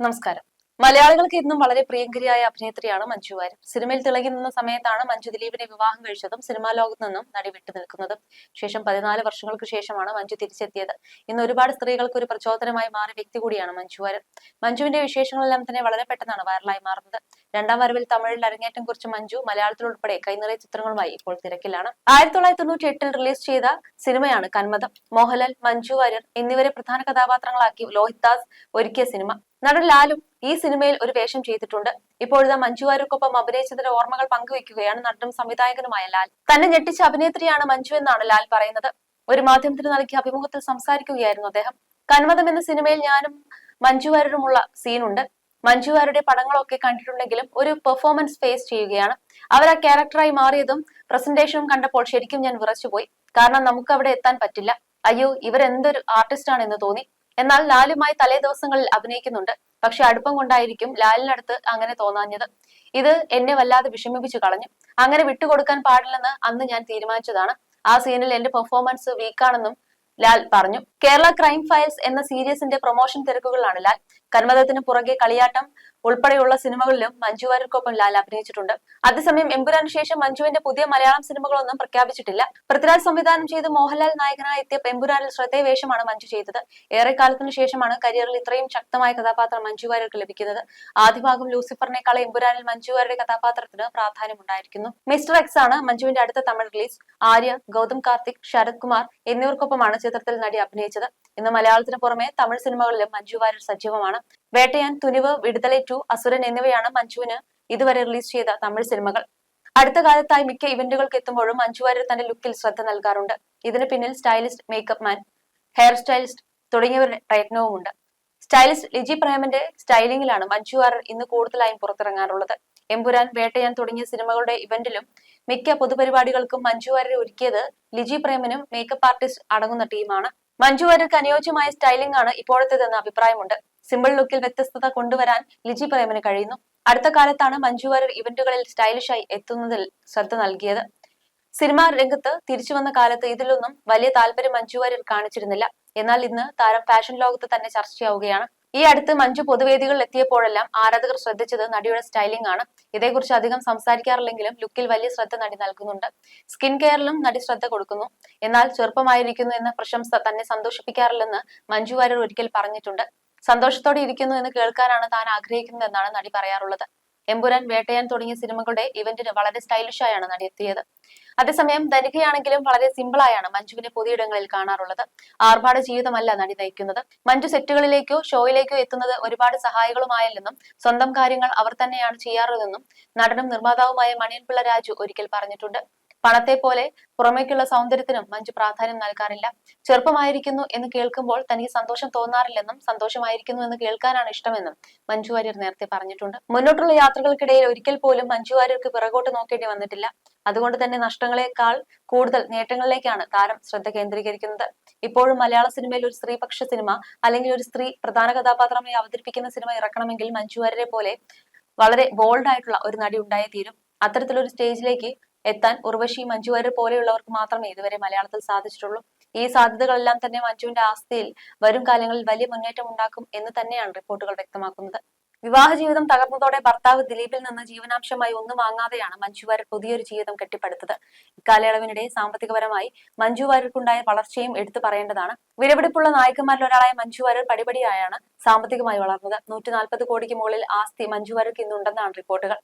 നമസ്കാരം. മലയാളികൾക്ക് ഇന്നും വളരെ പ്രിയങ്കരിയായ അഭിനേത്രിയാണ് മഞ്ജു വാര്യർ. സിനിമയിൽ തിളങ്ങി നിന്ന സമയത്താണ് മഞ്ജു ദിലീപിനെ വിവാഹം കഴിച്ചതും സിനിമാ ലോകത്ത് നിന്നും നടി വിട്ടു നിൽക്കുന്നതും. ശേഷം പതിനാല് വർഷങ്ങൾക്ക് ശേഷമാണ് മഞ്ജു തിരിച്ചെത്തിയത്. ഇന്ന് ഒരുപാട് സ്ത്രീകൾക്ക് ഒരു പ്രചോദനമായി മാറിയ വ്യക്തി കൂടിയാണ് മഞ്ജു വാര്യർ. മഞ്ജുവിന്റെ വിശേഷങ്ങളെല്ലാം തന്നെ വളരെ പെട്ടെന്നാണ് വൈറലായി മാറുന്നത്. രണ്ടാം വരവിൽ തമിഴിൽ അരങ്ങേറ്റം കുറിച്ച മഞ്ജു മലയാളത്തിൽ ഉൾപ്പെടെ കൈനിറയ ചിത്രങ്ങളുമായി ഇപ്പോൾ തിരക്കിലാണ്. ആയിരത്തി തൊള്ളായിരത്തി തൊണ്ണൂറ്റി എട്ടിൽ റിലീസ് ചെയ്ത സിനിമയാണ് കന്മതം. മോഹൻലാൽ മഞ്ജു വാര്യർ എന്നിവരെ പ്രധാന കഥാപാത്രങ്ങളാക്കി ലോഹിത് ദാസ് ഒരുക്കിയ സിനിമ. നടൻ ലാലും ഈ സിനിമയിൽ ഒരു വേഷം ചെയ്തിട്ടുണ്ട്. ഇപ്പോഴത്തെ മഞ്ജു വാര്യർക്കൊപ്പം അഭിനയിച്ചതിന്റെ ഓർമ്മകൾ പങ്കുവെക്കുകയാണ് നടനും സംവിധായകനുമായ ലാൽ. തന്നെ ഞെട്ടിച്ച അഭിനേത്രിയാണ് മഞ്ജു എന്നാണ് ലാൽ പറയുന്നത്. ഒരു മാധ്യമത്തിന് നൽകിയ അഭിമുഖത്തിൽ സംസാരിക്കുകയായിരുന്നു അദ്ദേഹം. കന്മതം എന്ന സിനിമയിൽ ഞാനും മഞ്ജു വാര്യരുമുള്ള സീനുണ്ട്. മഞ്ജു വാര്യരുടെ പടങ്ങളൊക്കെ കണ്ടിട്ടുണ്ടെങ്കിലും ഒരു പെർഫോമൻസ് ഫേസ് ചെയ്യുകയാണ്. അവർ ആ ക്യാരക്ടറായി മാറിയതും പ്രസന്റേഷനും കണ്ടപ്പോൾ ശരിക്കും ഞാൻ വിറച്ചുപോയി. കാരണം നമുക്ക് അവിടെ എത്താൻ പറ്റില്ല. അയ്യോ ഇവരെന്തൊരു ആർട്ടിസ്റ്റ് ആണ് എന്ന് തോന്നി. എന്നാൽ ലാലുമായി തലേ ദിവസങ്ങളിൽ അഭിനയിക്കുന്നുണ്ട്. പക്ഷെ അടുപ്പം കൊണ്ടായിരിക്കും ലാലിനടുത്ത് അങ്ങനെ തോന്നാഞ്ഞത്. ഇത് എന്നെ വല്ലാതെ വിഷമിപ്പിച്ചു കളഞ്ഞു. അങ്ങനെ വിട്ടുകൊടുക്കാൻ പാടില്ലെന്ന് അന്ന് ഞാൻ തീരുമാനിച്ചതാണ്. ആ സീനിൽ എന്റെ പെർഫോമൻസ് വീക്കാണെന്നും ലാൽ പറഞ്ഞു. കേരള ക്രൈം ഫയൽസ് എന്ന സീരീസിന്റെ പ്രൊമോഷൻ തിരക്കുകളിലാണ് ലാൽ. കന്മതത്തിന് പുറകെ കളിയാട്ടം ഉൾപ്പെടെയുള്ള സിനിമകളിലും മഞ്ജു വാര്യർക്കൊപ്പം ലാൽ അഭിനയിച്ചിട്ടുണ്ട്. അതേസമയം എമ്പുരാന് ശേഷം മഞ്ജുവിന്റെ പുതിയ മലയാളം സിനിമകളൊന്നും പ്രഖ്യാപിച്ചിട്ടില്ല. പൃഥ്വിരാജ് സംവിധാനം ചെയ്ത് മോഹൻലാൽ നായകനായി എത്തിയ എമ്പുരാനിൽ ശ്രദ്ധേയ വേഷമാണ് മഞ്ജു ചെയ്തത്. ഏറെ കാലത്തിനു ശേഷമാണ് കരിയറിൽ ഇത്രയും ശക്തമായ കഥാപാത്രം മഞ്ജു വാര്യർക്ക് ലഭിക്കുന്നത്. ആദ്യ ഭാഗം ലൂസിഫറിനേക്കാൾ എമ്പുരാനിൽ മഞ്ജു വാര്യരുടെ കഥാപാത്രത്തിന് പ്രാധാന്യമുണ്ടായിരിക്കുന്നു. മിസ്റ്റർ എക്സ് ആണ് മഞ്ജുവിന്റെ അടുത്ത തമിഴ് റിലീസ്. ആര്യ ഗൗതം കാർത്തിക് ശരത് കുമാർ എന്നിവർക്കൊപ്പമാണ് ചിത്രത്തിൽ നടി അഭിനയിച്ചത്. ഇന്ന് മലയാളത്തിന് പുറമെ തമിഴ് സിനിമകളിലും മഞ്ജു വാര്യർ സജീവമാണ്. വേട്ടയാൻ തുനിവ് വിടുതലെ ടു അസുരൻ എന്നിവയാണ് മഞ്ജുവിന് ഇതുവരെ റിലീസ് ചെയ്ത തമിഴ് സിനിമകൾ. അടുത്ത കാലത്തായി മിക്ക ഇവന്റുകൾക്ക് എത്തുമ്പോഴും മഞ്ജു വാര്യർ തന്റെ ലുക്കിൽ ശ്രദ്ധ നൽകാറുണ്ട്. ഇതിന് പിന്നിൽ stylist makeup man hair stylist തുടങ്ങിയവരുടെ പ്രയത്നവുമുണ്ട്. സ്റ്റൈലിസ്റ്റ് ലിജി പ്രേമന്റെ സ്റ്റൈലിംഗിലാണ് മഞ്ജു വാര്യർ ഇന്ന് കൂടുതലായും പുറത്തിറങ്ങാറുള്ളത്. എമ്പുരാൻ വേട്ടയാൻ തുടങ്ങിയ സിനിമകളുടെ ഇവന്റിലും മിക്ക പൊതുപരിപാടികൾക്കും മഞ്ജു വാര്യർ ഒരുക്കിയത് ലിജി പ്രേമനും മേക്കപ്പ് ആർട്ടിസ്റ്റ് അടങ്ങുന്ന ടീമാണ്. മഞ്ജു വാര്യർക്ക് അനുയോജ്യമായ സ്റ്റൈലിംഗ് ആണ് ഇപ്പോഴത്തേതെന്ന് അഭിപ്രായമുണ്ട്. സിമ്പിൾ ലുക്കിൽ വ്യത്യസ്തത കൊണ്ടുവരാൻ ലിജി പ്രേമന് കഴിയുന്നു. അടുത്ത കാലത്താണ് മഞ്ജു വാര്യർ ഇവന്റുകളിൽ സ്റ്റൈലിഷായി എത്തുന്നതിൽ ശ്രദ്ധ നൽകിയത്. സിനിമാ രംഗത്ത് തിരിച്ചു വന്ന കാലത്ത് ഇതിലൊന്നും വലിയ താല്പര്യം മഞ്ജു വാര്യർ കാണിച്ചിരുന്നില്ല. എന്നാൽ ഇന്ന് താരം ഫാഷൻ ലോകത്ത് തന്നെ ചർച്ചയാവുകയാണ്. ഈ അടുത്ത് മഞ്ജു പൊതുവേദികളിൽ എത്തിയപ്പോഴെല്ലാം ആരാധകർ ശ്രദ്ധിച്ചത് നടിയുടെ സ്റ്റൈലിംഗ് ആണ്. ഇതേക്കുറിച്ച് അധികം സംസാരിക്കാറില്ലെങ്കിലും ലുക്കിൽ വലിയ ശ്രദ്ധ നടി നൽകുന്നുണ്ട്. സ്കിൻ കെയറിലും നടി ശ്രദ്ധ കൊടുക്കുന്നു. എന്നാൽ ചെറുപ്പമായിരിക്കുന്നു എന്ന പ്രശംസ തന്നെ സന്തോഷിപ്പിക്കാറില്ലെന്ന് മഞ്ജു വാര്യർ ഒരിക്കൽ പറഞ്ഞിട്ടുണ്ട്. സന്തോഷത്തോടെ ഇരിക്കുന്നു എന്ന് കേൾക്കാനാണ് താൻ ആഗ്രഹിക്കുന്നതെന്നാണ് നടി പറയാറുള്ളത്. എമ്പുരാൻ വേട്ടയാൻ തുടങ്ങിയ സിനിമകളുടെ ഇവന്റിന് വളരെ സ്റ്റൈലിഷായാണ് നടി എത്തിയത്. അതേസമയം ധനികയാണെങ്കിലും വളരെ സിമ്പിളായാണ് മഞ്ജുവിനെ പൊതുയിടങ്ങളിൽ കാണാറുള്ളത്. ആർഭാട ജീവിതമല്ല നടി നയിക്കുന്നത്. മഞ്ജു സെറ്റുകളിലേക്കോ ഷോയിലേക്കോ എത്തുന്നത് ഒരുപാട് സഹായികളുമായല്ലെന്നും സ്വന്തം കാര്യങ്ങൾ അവർ തന്നെയാണ് ചെയ്യാറുള്ളതെന്നും നടനും നിർമ്മാതാവുമായ മണിയൻപിള്ള രാജു ഒരിക്കൽ പറഞ്ഞിട്ടുണ്ട്. പണത്തെ പോലെ പുറമേക്കുള്ള സൗന്ദര്യത്തിനും മഞ്ജു പ്രാധാന്യം നൽകാറില്ല. ചെറുപ്പമായിരിക്കുന്നു എന്ന് കേൾക്കുമ്പോൾ തനിക്ക് സന്തോഷം തോന്നാറില്ലെന്നും സന്തോഷമായിരിക്കുന്നു എന്ന് കേൾക്കാനാണ് ഇഷ്ടമെന്നും മഞ്ജു വാര്യർ നേരത്തെ പറഞ്ഞിട്ടുണ്ട്. മുന്നോട്ടുള്ള യാത്രകൾക്കിടയിൽ ഒരിക്കൽ പോലും മഞ്ജു വാര്യർക്ക് പിറകോട്ട് നോക്കേണ്ടി വന്നിട്ടില്ല. അതുകൊണ്ട് തന്നെ നഷ്ടങ്ങളെക്കാൾ കൂടുതൽ നേട്ടങ്ങളിലേക്കാണ് താരം ശ്രദ്ധ കേന്ദ്രീകരിക്കുന്നത്. ഇപ്പോഴും മലയാള സിനിമയിൽ ഒരു സ്ത്രീപക്ഷ സിനിമ അല്ലെങ്കിൽ ഒരു സ്ത്രീ പ്രധാന കഥാപാത്രമായി അവതരിപ്പിക്കുന്ന സിനിമ ഇറക്കണമെങ്കിൽ മഞ്ജു വാര്യരെ പോലെ വളരെ ബോൾഡ് ആയിട്ടുള്ള ഒരു നടി ഉണ്ടായേ തീരും. അത്തരത്തിലൊരു സ്റ്റേജിലേക്ക് എത്താൻ ഉർവശി മഞ്ജു വാര്യർ പോലെയുള്ളവർക്ക് മാത്രമേ ഇതുവരെ മലയാളത്തിൽ സാധിച്ചിട്ടുള്ളൂ. ഈ സാധ്യതകളെല്ലാം തന്നെ മഞ്ജുവിന്റെ ആസ്തിയിൽ വരും കാലങ്ങളിൽ വലിയ മുന്നേറ്റം ഉണ്ടാക്കും എന്ന് തന്നെയാണ് റിപ്പോർട്ടുകൾ വ്യക്തമാക്കുന്നത്. വിവാഹ ജീവിതം തകർന്നതോടെ ഭർത്താവ് ദിലീപിൽ നിന്ന് ജീവനാംശമായി ഒന്നും വാങ്ങാതെയാണ് മഞ്ജു വാര്യർ പുതിയൊരു ജീവിതം കെട്ടിപ്പടുത്തത്. ഇക്കാലയളവിനിടെ സാമ്പത്തികപരമായി മഞ്ജു വാര്യർക്കുണ്ടായ വളർച്ചയും എടുത്തു പറയേണ്ടതാണ്. വിലപിടിപ്പുള്ള നായകന്മാരിൽ ഒരാളായ മഞ്ജു വാര്യർ പടിപടിയായാണ് സാമ്പത്തികമായി വളർന്നത്. നൂറ്റി നാൽപ്പത് കോടിക്ക് മുകളിൽ ആസ്തി മഞ്ജു ഇന്നുണ്ടെന്നാണ് റിപ്പോർട്ടുകൾ.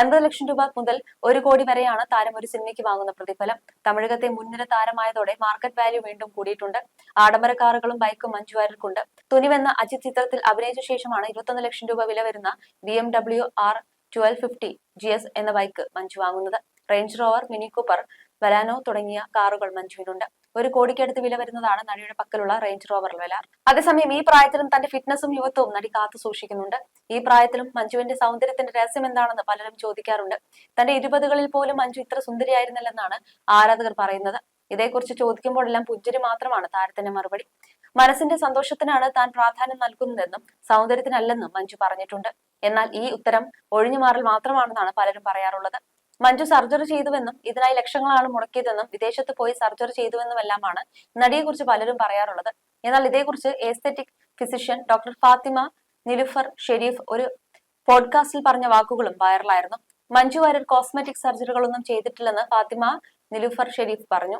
അൻപത് ലക്ഷം രൂപ മുതൽ ഒരു കോടി വരെയാണ് താരം ഒരു സിനിമയ്ക്ക് വാങ്ങുന്ന പ്രതിഫലം. തമിഴകത്തെ മുൻനിര താരമായതോടെ മാർക്കറ്റ് വാല്യൂ വീണ്ടും കൂടിയിട്ടുണ്ട്. ആഡംബര കാറുകളും ബൈക്കും മഞ്ജു വാര്യർക്കുണ്ട്. തുനിവെന്ന അജിത് ചിത്രത്തിൽ അഭിനയിച്ച ശേഷമാണ് ഇരുപത്തൊന്ന് ലക്ഷം രൂപ വില വരുന്ന B M W R twelve fifty G S എന്ന ബൈക്ക് മഞ്ജു വാങ്ങുന്നത്. റേഞ്ച് റോവർ മിനി കൂപ്പർ വലാനോ തുടങ്ങിയ കാറുകൾ മഞ്ജുവിനുണ്ട്. ഒരു കോടിക്കടുത്ത് വില വരുന്നതാണ് നടിയുടെ പക്കലുള്ള റേഞ്ച് റോവർ വില. അതേസമയം ഈ പ്രായത്തിലും തന്റെ ഫിറ്റ്നസും യുവത്വവും നടി കാത്തു സൂക്ഷിക്കുന്നുണ്ട്. ഈ പ്രായത്തിലും മഞ്ജുവിന്റെ സൗന്ദര്യത്തിന്റെ രഹസ്യം എന്താണെന്ന് പലരും ചോദിക്കാറുണ്ട്. തന്റെ ഇരുപതുകളിൽ പോലും മഞ്ജു ഇത്ര സുന്ദരിയായിരുന്നില്ലെന്നാണ് ആരാധകർ പറയുന്നത്. ഇതേക്കുറിച്ച് ചോദിക്കുമ്പോഴെല്ലാം പുഞ്ചിരി മാത്രമാണ് താരത്തിന്റെ മറുപടി. മനസ്സിന്റെ സന്തോഷത്തിനാണ് താൻ പ്രാധാന്യം നൽകുന്നതെന്നും സൗന്ദര്യത്തിനല്ലെന്നും മഞ്ജു പറഞ്ഞിട്ടുണ്ട്. എന്നാൽ ഈ ഉത്തരം ഒഴിഞ്ഞുമാറൽ മാത്രമാണെന്നാണ് പലരും പറയാറുള്ളത്. മഞ്ജു സർജറി ചെയ്തുവെന്നും ഇതിനായി ലക്ഷങ്ങളാണ് മുടക്കിയതെന്നും വിദേശത്ത് പോയി സർജറി ചെയ്തുവെന്നുമെല്ലാമാണ് നടിയെക്കുറിച്ച് പലരും പറയാറുള്ളത്. എന്നാൽ ഇതേക്കുറിച്ച് aesthetic physician doctor Fathima Nilufar Sharif ഒരു പോഡ്കാസ്റ്റിൽ പറഞ്ഞ വാക്കുകളും വൈറലായിരുന്നു മഞ്ജു വാര്യർ കോസ്മെറ്റിക് സർജറികളൊന്നും ചെയ്തിട്ടില്ലെന്ന് ഫാത്തിമ നിലുഫർ ഷെരീഫ് പറഞ്ഞു.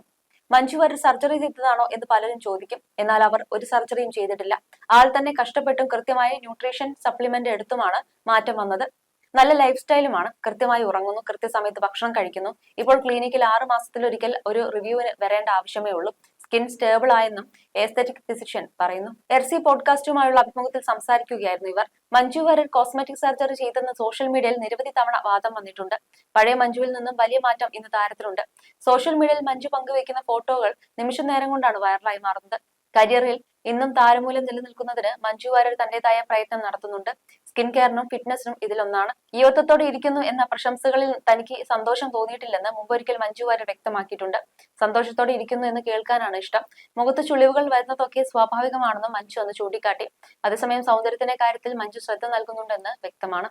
മഞ്ജു വാര്യർ സർജറി ചെയ്തതാണോ എന്ന് പലരും ചോദിക്കും. എന്നാൽ അവർ ഒരു സർജറിയും ചെയ്തിട്ടില്ല. ആൾ തന്നെ കഷ്ടപ്പെട്ടും കൃത്യമായ ന്യൂട്രീഷൻ സപ്ലിമെന്റ് എടുത്തുമാണ് മാറ്റം വന്നത്. നല്ല ലൈഫ് സ്റ്റൈലുമാണ്. കൃത്യമായി ഉറങ്ങുന്നു. കൃത്യസമയത്ത് ഭക്ഷണം കഴിക്കുന്നു. ഇപ്പോൾ ക്ലിനിക്കിൽ ആറ് മാസത്തിലൊരിക്കൽ ഒരു റിവ്യൂവിന് വരേണ്ട ആവശ്യമേ ഉള്ളൂ. സ്കിൻ സ്റ്റേബിൾ ആയെന്നും എസ്തറ്റിക് ഫിസിഷ്യൻ പറയുന്നു. എർസി പോഡ്കാസ്റ്റുമായുള്ള അഭിമുഖത്തിൽ സംസാരിക്കുകയായിരുന്നു ഇവർ. മഞ്ജു വാര്യർ കോസ്മെറ്റിക് സർജറി ചെയ്തെന്ന് സോഷ്യൽ മീഡിയയിൽ നിരവധി തവണ വാദം വന്നിട്ടുണ്ട്. പഴയ മഞ്ജുവിൽ നിന്നും വലിയ മാറ്റം ഇന്ന് താരത്തിലുണ്ട് സോഷ്യൽ മീഡിയയിൽ മഞ്ജു പങ്കുവയ്ക്കുന്ന ഫോട്ടോകൾ നിമിഷ നേരം കൊണ്ടാണ് വൈറലായി മാറുന്നത്. കരിയറിൽ ഇന്നും താരമൂലം നിലനിൽക്കുന്നതിന് മഞ്ജു വാര്യർ തന്റേതായ പ്രയത്നം നടത്തുന്നുണ്ട്. സ്കിൻ കെയറിനും ഫിറ്റ്നസിനും ഇതിലൊന്നാണ്. യുവത്വത്തോടെ ഇരിക്കുന്നു എന്ന പ്രശംസകളിൽ തനിക്ക് സന്തോഷം തോന്നിയിട്ടില്ലെന്ന് മുമ്പൊരിക്കൽ മഞ്ജു വാര്യർ വ്യക്തമാക്കിയിട്ടുണ്ട്. സന്തോഷത്തോടെ ഇരിക്കുന്നു എന്ന് കേൾക്കാനാണ് ഇഷ്ടം. മുഖത്ത് ചുളിവുകൾ വരുന്നതൊക്കെ സ്വാഭാവികമാണെന്നും മഞ്ജു അന്ന് ചൂണ്ടിക്കാട്ടി. അതേസമയം സൗന്ദര്യത്തിന്റെ കാര്യത്തിൽ മഞ്ജു ശ്രദ്ധ നൽകുന്നുണ്ടെന്ന് വ്യക്തമാണ്.